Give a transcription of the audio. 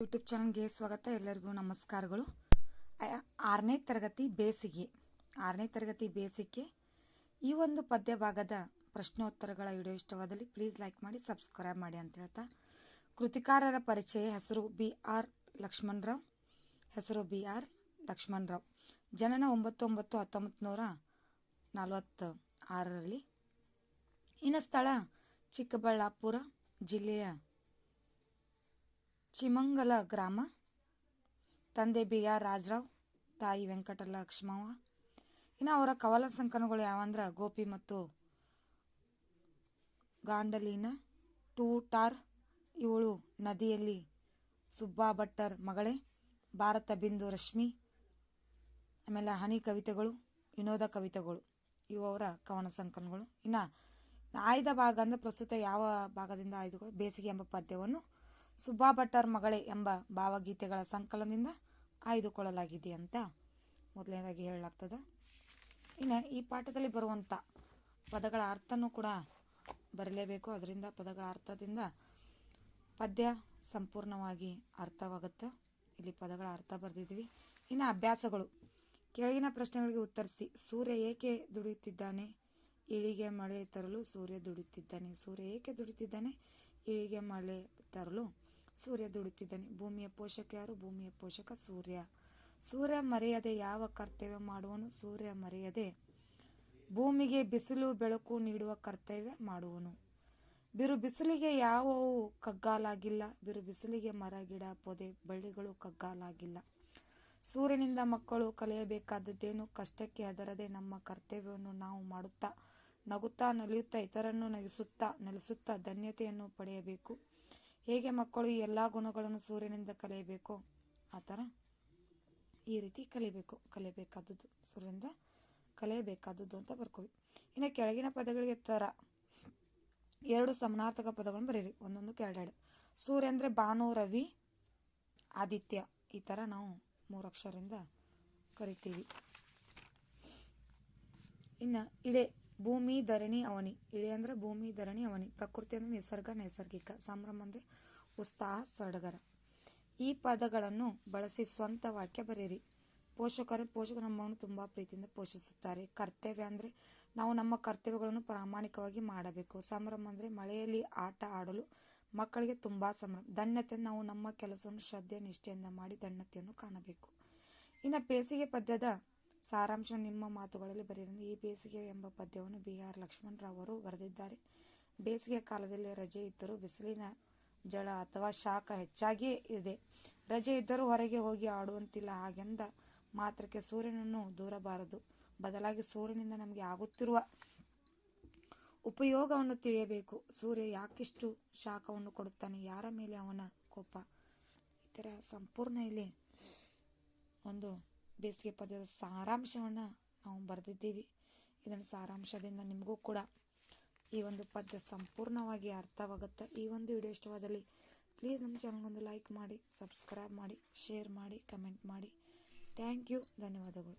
YouTube ಚಾನಲ್ಗೆ ಸ್ವಾಗತ. ಎಲ್ಲರಿಗೂ ನಮಸ್ಕಾರಗಳು. ಆರನೇ ತರಗತಿ ಬೇಸಿಗೆ. ಆರನೇ ತರಗತಿ ಬೇಸಿಗೆ. ಈ ಒಂದು ಪದ್ಯ ಭಾಗದ ಪ್ರಶ್ನೋತ್ತರಗಳ ವಿಡಿಯೋ ಇಷ್ಟವಾದಲ್ಲಿ ಪ್ಲೀಸ್ ಲೈಕ್ ಮಾಡಿ ಸಬ್ಸ್ಕ್ರೈಬ್ ಮಾಡಿ ಅಂತ ಹೇಳ್ತಾ. ಕೃತಿಕಾರರ ಪರಿಚಯ ಹೆಸರು ಬಿ ಆರ್ ಲಕ್ಷ್ಮಣರಾವ್. ಹೆಸರು ಬಿ ಆರ್ ಲಕ್ಷ್ಮಣರಾವ್. ಜನನ ಒಂಬತ್ತೊಂಬತ್ತು ಒಂಬತ್ತು ಹತ್ತೊಂಬತ್ತು ನೂರ ನಲವತ್ತ ಆರರಲ್ಲಿ ಇನ್ನು ಸ್ಥಳ ಚಿಕ್ಕಬಳ್ಳಾಪುರ ಜಿಲ್ಲೆಯ ಚಿಮಂಗಲ ಗ್ರಾಮ. ತಂದೆ ಬಿ ಆರ್ ರಾಜರಾವ್, ತಾಯಿ ವೆಂಕಟಲಕ್ಷ್ಮವ್ವ ಇನ್ನು ಅವರ ಕವಲ ಸಂಕಲನಗಳು ಯಾವಂದ್ರೆ ಗೋಪಿ ಮತ್ತು ಗಾಂಡಲೀನ ಟೂಟಾರ್ ಇವಳು ನದಿಯಲ್ಲಿ ಸುಬ್ಬಾ ಭಟ್ಟರ್ ಮಗಳೇ, ಭಾರತ ಬಿಂದು ರಶ್ಮಿ, ಆಮೇಲೆ ಹನಿ ಕವಿತೆಗಳು, ವಿನೋದ ಕವಿತೆಗಳು, ಇವು ಅವರ ಕವನ ಸಂಕಲನಗಳು ಇನ್ನು ಆಯ್ದ ಭಾಗ ಅಂದರೆ ಪ್ರಸ್ತುತ ಯಾವ ಭಾಗದಿಂದ ಆಯ್ದುಗಳು ಬೇಸಿಗೆ ಎಂಬ ಪದ್ಯವನ್ನು ಸುಬ್ಬಾ ಭಟ್ಟರ್ ಮಗಳೇ ಎಂಬ ಭಾವಗೀತೆಗಳ ಸಂಕಲನದಿಂದ ಆಯ್ದುಕೊಳ್ಳಲಾಗಿದೆ ಅಂತ ಮೊದಲನೇದಾಗಿ ಹೇಳಲಾಗ್ತದೆ. ಇನ್ನು ಈ ಪಾಠದಲ್ಲಿ ಬರುವಂಥ ಪದಗಳ ಅರ್ಥನೂ ಕೂಡ ಬರಲೇಬೇಕು. ಅದರಿಂದ ಪದಗಳ ಅರ್ಥದಿಂದ ಪದ್ಯ ಸಂಪೂರ್ಣವಾಗಿ ಅರ್ಥವಾಗುತ್ತೆ. ಇಲ್ಲಿ ಪದಗಳ ಅರ್ಥ ಬರೆದಿದ್ವಿ. ಇನ್ನು ಅಭ್ಯಾಸಗಳು. ಕೆಳಗಿನ ಪ್ರಶ್ನೆಗಳಿಗೆ ಉತ್ತರಿಸಿ, ಸೂರ್ಯ ಏಕೆ ದುಡಿಯುತ್ತಿದ್ದಾನೆ? ಇಳಿಗೆ ಮಳೆ ತರಲು ಸೂರ್ಯ ದುಡಿಯುತ್ತಿದ್ದಾನೆ. ಸೂರ್ಯ ಏಕೆ ದುಡಿಯುತ್ತಿದ್ದಾನೆ? ಇಳಿಗೆ ಮಳೆ ತರಲು ಸೂರ್ಯ ದುಡಿತಿದ್ದಾನೆ ಭೂಮಿಯ ಪೋಷಕ ಯಾರು? ಭೂಮಿಯ ಪೋಷಕ ಸೂರ್ಯ. ಸೂರ್ಯ ಮರೆಯದೆ ಯಾವ ಕರ್ತವ್ಯ ಮಾಡುವನು? ಸೂರ್ಯ ಮರೆಯದೆ ಭೂಮಿಗೆ ಬಿಸಿಲು, ಬೆಳಕು ನೀಡುವ ಕರ್ತವ್ಯ ಮಾಡುವನು. ಬಿರು ಬಿಸಿಲಿಗೆ ಯಾವವು ಕಗ್ಗಾಲಾಗಿಲ್ಲ. ಬಿರು ಬಿಸಿಲಿಗೆ ಮರ, ಗಿಡ, ಪೊದೆ, ಬಳ್ಳಿಗಳು ಕಗ್ಗಾಲಾಗಿಲ್ಲ. ಸೂರ್ಯನಿಂದ ಮಕ್ಕಳು ಕಲಿಯಬೇಕಾದದ್ದೇನು? ಕಷ್ಟಕ್ಕೆ ಅದರದೆ ನಮ್ಮ ಕರ್ತವ್ಯವನ್ನು ನಾವು ಮಾಡುತ್ತಾ ನಗುತ್ತಾ ನಲಿಯುತ್ತಾ ಇತರನ್ನು ನಗಿಸುತ್ತಾ ನಲಿಸುತ್ತಾ ಧನ್ಯತೆಯನ್ನು ಪಡೆಯಬೇಕು. ಹೇಗೆ ಮಕ್ಕಳು ಈ ಎಲ್ಲ ಗುಣಗಳನ್ನು ಸೂರ್ಯನಿಂದ ಕಲಿಯಬೇಕು? ಆ ಥರ ಈ ರೀತಿ ಕಲಿಬೇಕು, ಕಲಿಯಬೇಕಾದದ್ದು, ಸೂರ್ಯನಿಂದ ಕಲಿಯಬೇಕಾದದ್ದು ಅಂತ ಬರ್ಕೊಳ್ಳಿ ಇನ್ನು ಕೆಳಗಿನ ಪದಗಳಿಗೆ ತರ. ಎರಡು ಸಮನಾರ್ಥಕ ಪದಗಳನ್ನು ಬರೀರಿ ಒಂದೊಂದಕ್ಕೆ ಎರಡೆರಡು ಸೂರ್ಯ ಅಂದರೆ ಭಾನು, ರವಿ, ಆದಿತ್ಯ. ಈ ಥರ ನಾವು ಮೂರು ಅಕ್ಷರದಿಂದ ಕರಿತೀವಿ. ಇನ್ನು ಇಳೆ ಭೂಮಿ ಧರಣಿ ಅವನಿ. ಇಳಿ ಅಂದ್ರೆ ಭೂಮಿ ಧರಣಿ ಅವನಿ. ಪ್ರಕೃತಿ ಅಂದ್ರೆ ನಿಸರ್ಗ, ನೈಸರ್ಗಿಕ. ಸಂಭ್ರಮ ಅಂದ್ರೆ ಉತ್ಸಾಹ, ಸಡಗರ. ಈ ಪದಗಳನ್ನು ಬಳಸಿ ಸ್ವಂತ ವಾಕ್ಯ ಬರೆಯಿರಿ ಪೋಷಕರು ಪೋಷಕರು ನಮ್ಮನ್ನು ತುಂಬ ಪ್ರೀತಿಯಿಂದ ಪೋಷಿಸುತ್ತಾರೆ. ಕರ್ತವ್ಯ ಅಂದರೆ ನಾವು ನಮ್ಮ ಕರ್ತವ್ಯಗಳನ್ನು ಪ್ರಾಮಾಣಿಕವಾಗಿ ಮಾಡಬೇಕು. ಸಂಭ್ರಮ ಅಂದರೆ ಮಳೆಯಲ್ಲಿ ಆಟ ಆಡಲು ಮಕ್ಕಳಿಗೆ ತುಂಬ ಸಂಭ್ರಮ. ಧನ್ಯತೆ ನಾವು ನಮ್ಮ ಕೆಲಸವನ್ನು ಶ್ರದ್ಧೆ ನಿಷ್ಠೆಯಿಂದ ಮಾಡಿ ಧನ್ಯತೆಯನ್ನು ಕಾಣಬೇಕು. ಇನ್ನು ಬೇಸಿಗೆ ಪದ್ಯದ ಸಾರಾಂಶ ನಿಮ್ಮ ಮಾತುಗಳಲ್ಲಿ ಬರೆಯಿರಿ ಈ ಬೇಸಿಗೆ ಎಂಬ ಪದ್ಯವನ್ನು ಬಿ ಆರ್ ಅವರು ಬರೆದಿದ್ದಾರೆ. ಬೇಸಿಗೆ ಕಾಲದಲ್ಲಿ ರಜೆ ಇದ್ದರೂ ಬಿಸಿಲಿನ ಜಳ ಅಥವಾ ಶಾಖ ಹೆಚ್ಚಾಗಿಯೇ ಇದೆ. ರಜೆ ಇದ್ದರೂ ಹೊರಗೆ ಹೋಗಿ ಆಡುವಂತಿಲ್ಲ. ಹಾಗೆಂದ ಮಾತ್ರಕ್ಕೆ ಸೂರ್ಯನನ್ನು ದೂರಬಾರದು. ಬದಲಾಗಿ ಸೂರ್ಯನಿಂದ ನಮಗೆ ಆಗುತ್ತಿರುವ ಉಪಯೋಗವನ್ನು ತಿಳಿಯಬೇಕು. ಸೂರ್ಯ ಯಾಕಿಷ್ಟು ಶಾಖವನ್ನು ಕೊಡುತ್ತಾನೆ? ಯಾರ ಮೇಲೆ ಅವನ ಕೋಪ? ಥರ ಸಂಪೂರ್ಣ ಇಲ್ಲಿ ಒಂದು ಬೇಸಿಗೆ ಪದ್ಯದ ಸಾರಾಂಶವನ್ನು ನಾವು ಬರೆದಿದ್ದೀವಿ. ಇದನ್ನು ಸಾರಾಂಶದಿಂದ ನಿಮಗೂ ಕೂಡ ಈ ಒಂದು ಪದ್ಯ ಸಂಪೂರ್ಣವಾಗಿ ಅರ್ಥವಾಗುತ್ತೆ. ಈ ಒಂದು ವಿಡಿಯೋ ಇಷ್ಟವಾದಲ್ಲಿ ಪ್ಲೀಸ್ ನಮ್ಮ ಚಾನಲ್ಗೊಂದು ಲೈಕ್ ಮಾಡಿ ಸಬ್ಸ್ಕ್ರೈಬ್ ಮಾಡಿ ಶೇರ್ ಮಾಡಿ ಕಮೆಂಟ್ ಮಾಡಿ. ಥ್ಯಾಂಕ್ ಯು ಧನ್ಯವಾದಗಳು.